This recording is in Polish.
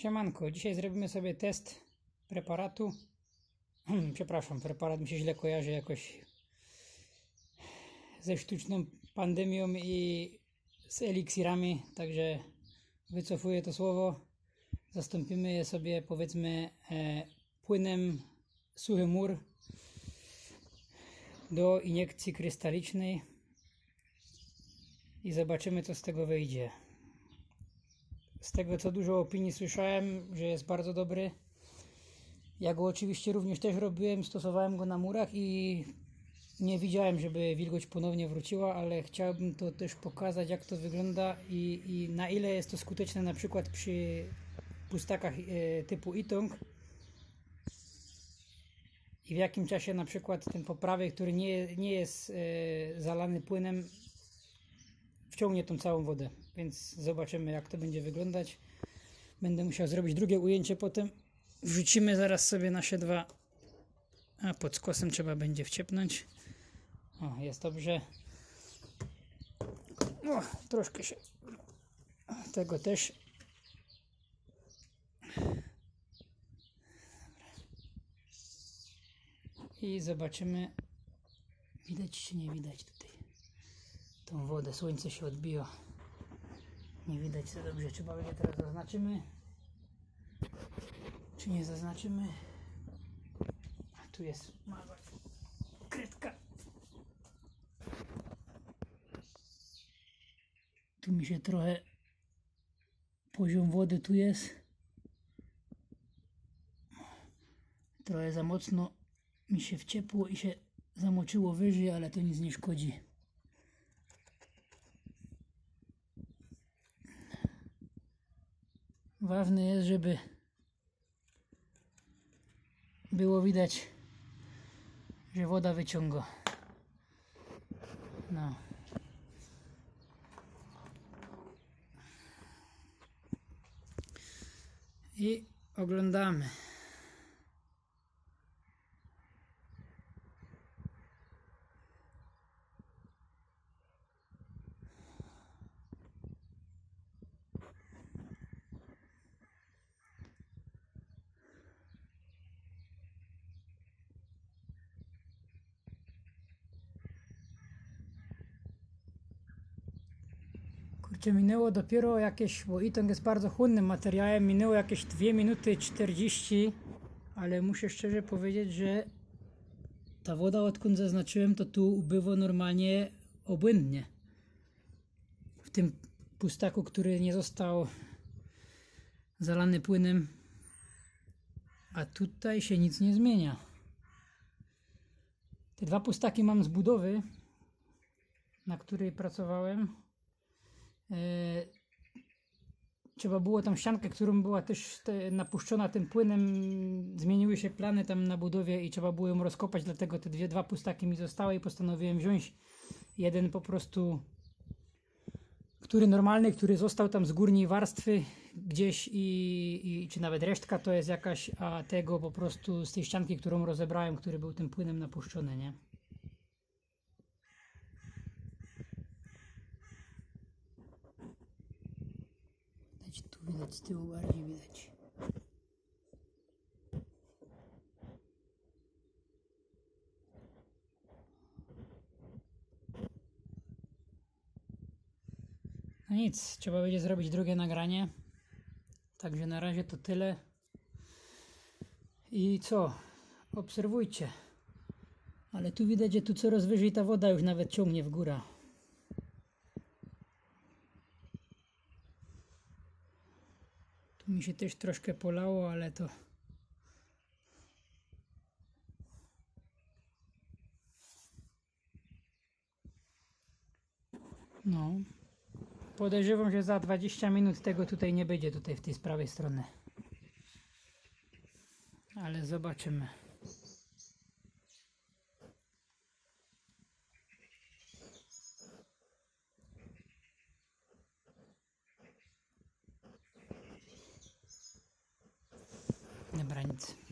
Siemanko, dzisiaj zrobimy sobie test preparatu. Przepraszam, preparat mi się źle kojarzy jakoś ze sztuczną pandemią i z eliksirami, także wycofuję to słowo. Zastąpimy je sobie powiedzmy e, płynem suchy mur do iniekcji krystalicznej i zobaczymy co z tego wyjdzie. Z tego co dużo opinii słyszałem, że jest bardzo dobry. Ja go oczywiście również też robiłem, stosowałem go na murach i nie widziałem, żeby wilgoć ponownie wróciła, ale chciałbym to też pokazać, jak to wygląda i, i na ile jest to skuteczne na przykład przy pustakach e, typu Itong i w jakim czasie na przykład ten po prawej, który nie, nie jest e, zalany płynem, wciągnie tą całą wodę. Więc zobaczymy, jak to będzie wyglądać. Będę musiał zrobić drugie ujęcie potem. Wrzucimy zaraz sobie nasze dwa. A pod skosem trzeba będzie wciepnąć. O, jest dobrze. O, troszkę się. Tego też. I zobaczymy. Widać czy nie widać tutaj tą wodę. Słońce się odbiło. Nie widać co dobrze. Czy będzie teraz zaznaczymy? Czy nie zaznaczymy? A tu jest mała kredka. Tu mi się trochę poziom wody tu jest. Trochę za mocno mi się wciepło i się zamoczyło wyżej, ale to nic nie szkodzi. Ważne jest, żeby było widać, że woda wyciąga. No. I oglądamy. Kurczę, minęło dopiero jakieś, bo Itong jest bardzo chłonnym materiałem, minęło jakieś 2 minuty 40, ale muszę szczerze powiedzieć, że ta woda, odkąd zaznaczyłem, to tu ubywa normalnie obłędnie. W tym pustaku, który nie został zalany płynem, a tutaj się nic nie zmienia. Te dwa pustaki mam z budowy, na której pracowałem. E, trzeba było tam ściankę, którą była też te, napuszczona tym płynem, zmieniły się plany tam na budowie i trzeba było ją rozkopać, dlatego te dwie, dwa pustaki mi zostały i postanowiłem wziąć jeden po prostu, który normalny, który został tam z górnej warstwy gdzieś i, i czy nawet resztka to jest jakaś, a tego po prostu z tej ścianki, którą rozebrałem, który był tym płynem napuszczony, nie? Widać, tu widać, z tyłu bardziej widać. No nic, trzeba będzie zrobić drugie nagranie. Także na razie to tyle. I co? Obserwujcie. Ale tu widać, że tu coraz wyżej ta woda już nawet ciągnie w górę. Mi się też troszkę polało, ale to. No. Podejrzewam, że za 20 minut tego tutaj nie będzie, tutaj w tej prawej strony. Ale zobaczymy. Dobra, nic.